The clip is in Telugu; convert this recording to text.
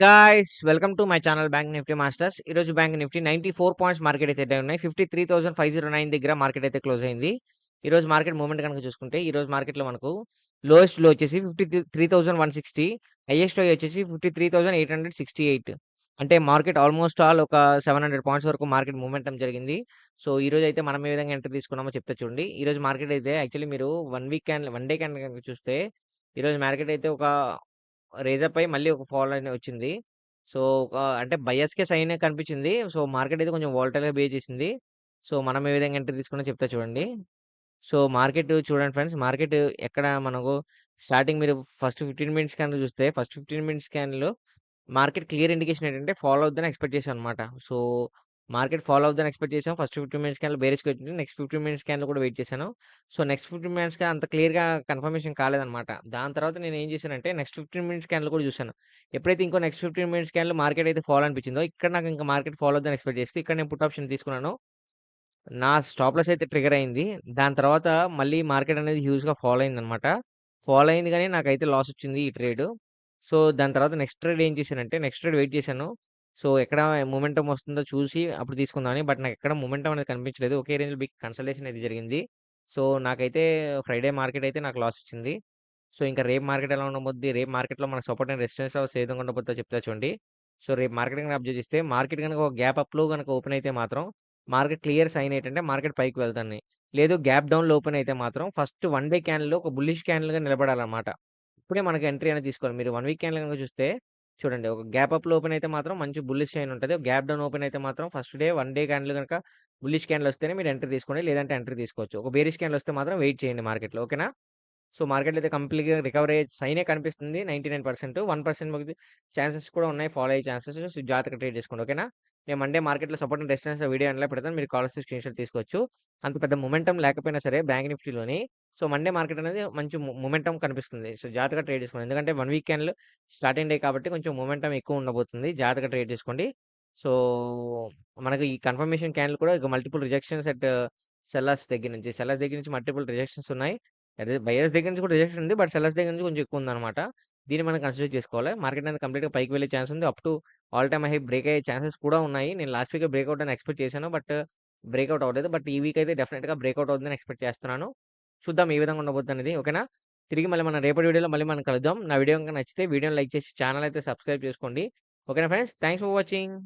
Guys welcome to my channel Bank Nifty masters ఈరోజు Bank Nifty ninety four points market అయితే ఉన్నాయి fifty three thousand five zero nine దగ్గర మార్కెట్ అయితే క్లోజ్ అయింది. ఈ రోజు మార్కెట్ మూవ్మెంట్ కనుక చూసుకుంటే ఈ రోజు మార్కెట్లో మనకు లోయెస్ట్లో వచ్చేసి fifty three thousand one sixty హైయెస్ట్లో వచ్చేసి fifty three thousand eight hundred sixty eight అంటే మార్కెట్ ఆల్మోస్ట్ ఆల్ ఒక సెవెన్ హండ్రెడ్ పాయింట్స్ వరకు మార్కెట్ మూవ్మెంట్ జరిగింది. సో ఈ రోజు అయితే మనం ఏ విధంగా ఎంటర్ తీసుకున్నామో చెప్తా చూడండి. ఈ రోజు మార్కెట్ అయితే యాక్చువల్లీ మీరు one week and one day candle కనుక చూస్తే ఈ రోజు మార్కెట్ అయితే ఒక రేజప్ పై మళ్ళీ ఒక ఫాల్ అనేది వచ్చింది సో ఒక అంటే బయస్‌కే సైన్ కనిపించింది. సో మార్కెట్ అయితే కొంచెం వోలటైల్‌గా బిహేవ్ చేసింది. సో మనం ఏ విధంగా ఎంట్రీ తీసుకున్నా చెప్తా చూడండి. సో మార్కెట్ చూడండి ఫ్రెండ్స్. మార్కెట్ ఎక్కడ మనకు స్టార్టింగ్ మీరు ఫస్ట్ 15 మినిట్స్ స్కాన్‌లో చూస్తే ఫస్ట్ 15 మినిట్స్ స్కాన్‌లో మార్కెట్ క్లియర్ ఇండికేషన్ ఏంటంటే ఫాలో అవుద్దని ఎక్స్‌పెక్ట్ చేశాను అనమాట. సో మార్కెట్ ఫాలో అవుతుందని ఎక్స్‌పెక్ట్ చేసాం. ఫస్ట్ 15 మినిట్స్ స్కాన్‌లో బేరిష్‌గా వచ్చింది. నెక్స్ట్ 15 మినిట్స్ స్కాన్‌లో కూడా వెయిట్ చేశాను. సో నెక్స్ట్ 15 మినిట్స్‌కి అంత క్లియర్‌గా కన్ఫర్మేషన్ కాలేదనమాట. దాని తర్వాత నేను ఏం చేశానంటే నెక్స్ట్ 15 మినిట్స్ స్కాన్‌లో కూడా చూశాను ఎప్పుడైతే ఇంకో నెక్స్ట్ 15 మినిట్స్ స్కాన్‌లో మార్కెట్ అయితే ఫాలో అనిపించిందో ఇక్కడ నాకు ఇంకా మార్కెట్ ఫాలో అవుతుందని ఎక్స్‌పెక్ట్ చేస్తే ఇక్కడ నేను పుట్ ఆప్షన్ తీసుకున్నాను. నా స్టాప్ లాస్ అయితే ట్రిగర్ అయింది. దాని తర్వాత మళ్ళీ మార్కెట్ అనేది హ్యూజ్‌గా ఫాలో అయిందనమాట. ఫాలో అయింది కానీ నాకైతే లాస్ వచ్చింది ఈ ట్రేడ్. సో దాని తర్వాత నెక్స్ట్ ట్రేడ్ ఏం చేశానంటే నెక్స్ట్ ట్రేడ్ వెయిట్ చేశాను. సో ఎక్కడ మూమెంటం వస్తుందో చూసి అప్పుడు తీసుకుందామని. బట్ నాకు ఎక్కడ మొమెంటమ్ అనేది కనిపించలేదు. ఒకే రేంజ్‌లో బిగ్ కన్సల్టేషన్ అయితే జరిగింది. సో నాకైతే ఫ్రైడే మార్కెట్ అయితే నాకు లాస్ వచ్చింది. సో ఇంకా రేపు మార్కెట్ ఎలా ఉండబోద్ది? రేపు మార్కెట్‌లో మనకు సపోర్ట్ అండ్ రెసిస్టెన్స్ లెవెల్స్ ఏ విధంగా ఉండబోద్దో చెప్తా చూడండి. సో రేపు మార్కెట్ గనుక అబ్జర్వ్ చేస్తే మార్కెట్ గనుక ఒక గ్యాప్ అప్‌లో గనుక ఓపెన్ అయితే మాత్రం మార్కెట్ క్లియర్ సైన్ ఏంటంటే మార్కెట్ పైకి వెళ్తుంది. లేదు గ్యాప్ డౌన్‌లో ఓపెన్ అయితే మాత్రం ఫస్ట్ వన్ డే క్యాండిల్‌లో ఒక బుల్లిష్ క్యాండిల్‌గా నిలబడాలన్నమాట. ఇప్పుడే మనకి ఎంట్రీ అనేది తీసుకోవాలి. మీరు వన్ వీక్ క్యాండిల్ గనుక చూస్తే చూడండి ఒక గ్యాప్ అప్‌లో ఓపెన్ అయితే మాత్రం మంచి బుల్లిష్ చైన్ ఉంటుంది గ్యాప్ డౌన్ ఓపెన్ అయితే మాత్రం first day one day candle కనుక బుల్లిష్ క్యాండిల్ వస్తేనే మీరు ఎంట్రీ తీసుకోండి. లేదంటే ఎంట్రీ తీసుకోవచ్చు. ఒక బేరిష్ క్యాండిల్ వస్తే మాత్రం వెయిట్ చేయండి మార్కెట్‌లో. ఓకేనా? సో మార్కెట్‌లో అయితే కంప్లీట్‌గా రికవరీ అయ్యే సైనే కనిపిస్తుంది ninety nine percent one percent chances కూడా ఉన్నాయి ఫాలో అయ్యే ఛాన్సెస్. సో జాగ్రత్తగా ట్రేడ్ చేసుకోండి. ఓకేనా? నేను మండే మార్కెట్‌లో సపోర్ట్ అండ్ రెసిస్టెన్స్ వీడియో ఎండ్‌లో పెడతాను. మీరు కాల్స్ స్క్రీన్ షాట్ తీసుకోవచ్చు. అంత పెద్ద మొమెంటమ్ లేకపోయినా సరే బ్యాంక్ నిఫ్టీలోని సో మండే మార్కెట్ అనేది మంచి మొమెంటం కనిపిస్తుంది. సో జాగ్రత్తగా ట్రేడ్ చేసుకోండి. ఎందుకంటే one week candle starting day కాబట్టి కొంచెం మొమెంటం ఎక్కువ ఉండబోతుంది. జాగ్రత్తగా ట్రేడ్ చేసుకోండి. సో మనకు ఈ కన్ఫర్మేషన్ క్యాండిల్ కూడా ఇక మల్టిపుల్ రిజెక్షన్స్ అట్ సెల్లర్స్ దగ్గర నుంచి సెల్లర్స్ దగ్గర నుంచి మల్టిపుల్ రిజెక్షన్స్ ఉన్నాయి. బయర్స్ దగ్గర నుంచి కూడా రిజెక్షన్ ఉంది. బట్ సెల్లర్స్ దగ్గర నుంచి కొంచెం ఎక్కువ ఉందన్నమాట. దీన్ని మనం కన్సిడర్ చేసుకోవాలి. మార్కెట్ అనేది కంప్లీట్‌గా పైకి వెళ్ళే ఛాన్స్ ఉంది. Up to all time high break అయ్యే ఛాన్సెస్ కూడా ఉన్నాయి. నేను లాస్ట్ వీక్ బ్రేక్అవుట్ అని ఎక్స్‌పెక్ట్ చేశాను. బట్ బ్రేక్అవుట్ అవ్వలేదు. బట్ ఈ వీక్ అయితే డెఫినెట్గా బ్రేక్అవుట్ అవుతుందని ఎక్స్‌పెక్ట్ చేస్తున్నాను. చూద్దాం ఏ విధంగా ఉండబోద్దనేది. ఓకేనా? తిరిగి మళ్ళీ మనం రేపటి వీడియోలో మళ్ళీ మనం కలుద్దాం. నా వీడియో కనుక నచ్చితే వీడియోని లైక్ చేసి ఛానల్ అయితే సబ్స్క్రైబ్ చేసుకోండి. ఓకేనా ఫ్రెండ్స్? Thanks for watching.